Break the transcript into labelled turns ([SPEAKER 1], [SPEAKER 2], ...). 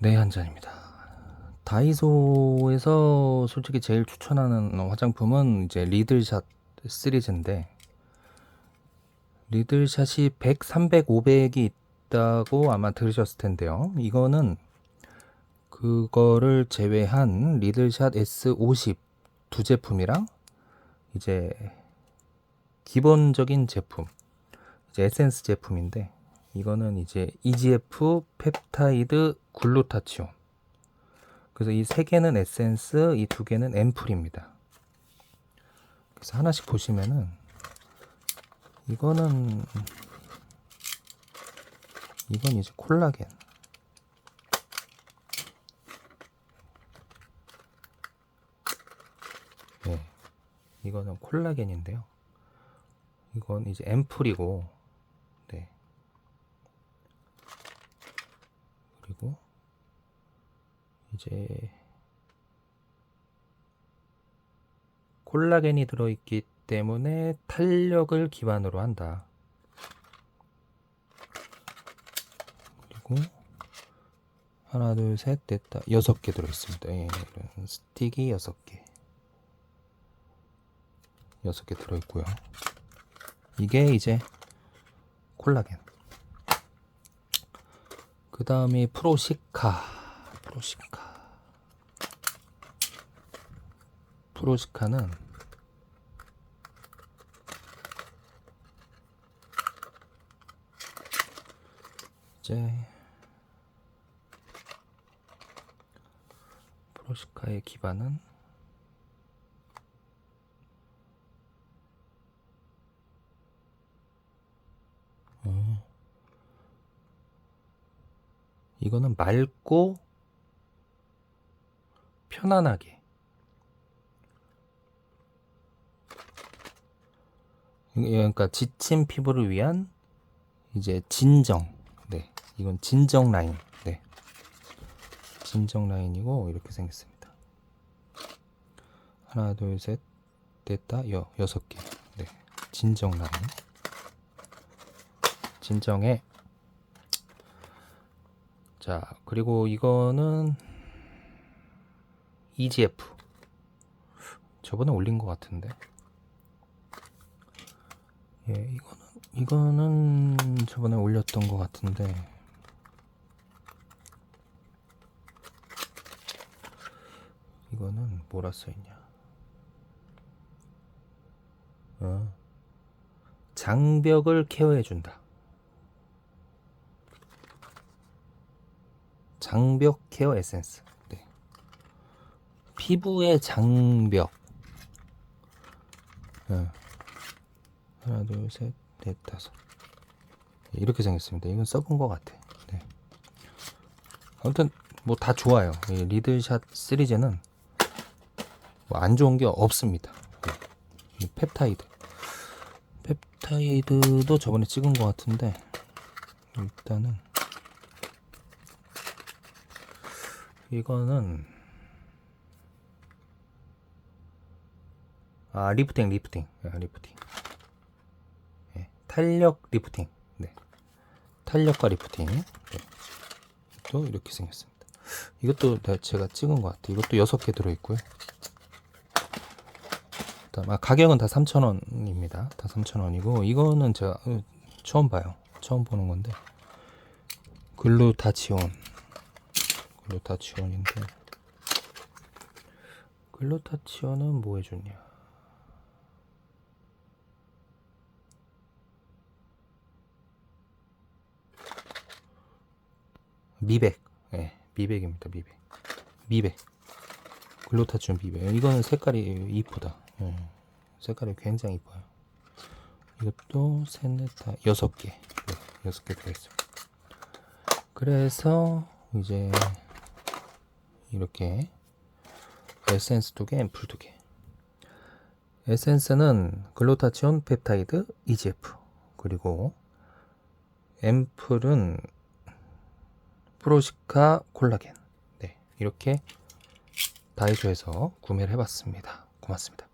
[SPEAKER 1] 네, 한 잔입니다. 다이소에서 솔직히 제일 추천하는 화장품은 이제 리들샷 시리즈인데 리들샷이 100, 300, 500이 있다고 아마 들으셨을 텐데요. 이거는 그거를 제외한 리들샷 S50 두 제품이랑 이제 기본적인 제품 이제 에센스 제품인데 이거는 이제 EGF 펩타이드 글루타치온. 그래서 이 세 개는 에센스 이 두 개는 앰플입니다. 그래서 하나씩 보시면은 이거는 이건 이제 콜라겐. 네. 이거는 콜라겐인데요. 이건 이제 앰플이고 네 그리고 이제 콜라겐이 들어있기 때문에 탄력을 기반으로 한다. 그리고 하나, 둘, 셋, 넷다 여섯 개 들어있습니다. 예, 스틱이 여섯 개, 여섯 개 들어있고요. 이게 이제 콜라겐. 그 다음이 프로시카. 프로시카. 프로시카는 이제 프로시카의 기반은 이거는 맑고 편안하게. 그러니까 지친 피부를 위한 이제 진정. 네 이건 진정 라인. 네 진정 라인이고 이렇게 생겼습니다. 하나 둘 셋 넷다 여 여섯 개 네 진정 라인. 진정에 자 그리고 이거는 EGF 저번에 올린 것 같은데. 예 이거는 이거는 저번에 올렸던 것 같은데. 이거는 뭐라 써있냐? 어, 장벽을 케어해준다 장벽 케어 에센스 네. 피부의 장벽 어. 하나 둘 셋 넷 다섯 이렇게 생겼습니다 이건 써본 것 같아 네. 아무튼 뭐 다 좋아요 이 리들샷 시리즈는 뭐 안 좋은 게 없습니다 네. 이 펩타이드 펩타이드도 저번에 찍은 것 같은데 일단은 이거는 아 리프팅 리프팅. 아, 리프팅. 예, 탄력 리프팅. 네. 탄력과 리프팅. 네. 또 이렇게 생겼습니다. 이것도 내- 제가 찍은 것 같아요. 이것도 6개 들어있고요. 그다음, 아, 가격은 다 3,000원입니다. 다 3,000원이고 이거는 제가 어, 처음 봐요. 처음 보는 건데. 글루타치온 글루타치온인데 글루타치온은 뭐 해줬냐? 미백. 예 미백입니다 미백. 미백. 글루타치온 미백. 이거는 색깔이 이쁘다. 예, 색깔이 굉장히 이뻐요. 이것도 셋넷다 여섯 개. 네, 여섯 개 들어있습니다. 그래서 이제 이렇게 에센스 두 개, 앰플 두 개. 에센스는 글루타치온 펩타이드 EGF 그리고 앰플은 프로시카 콜라겐. 네, 이렇게 다이소에서 구매를 해봤습니다. 고맙습니다.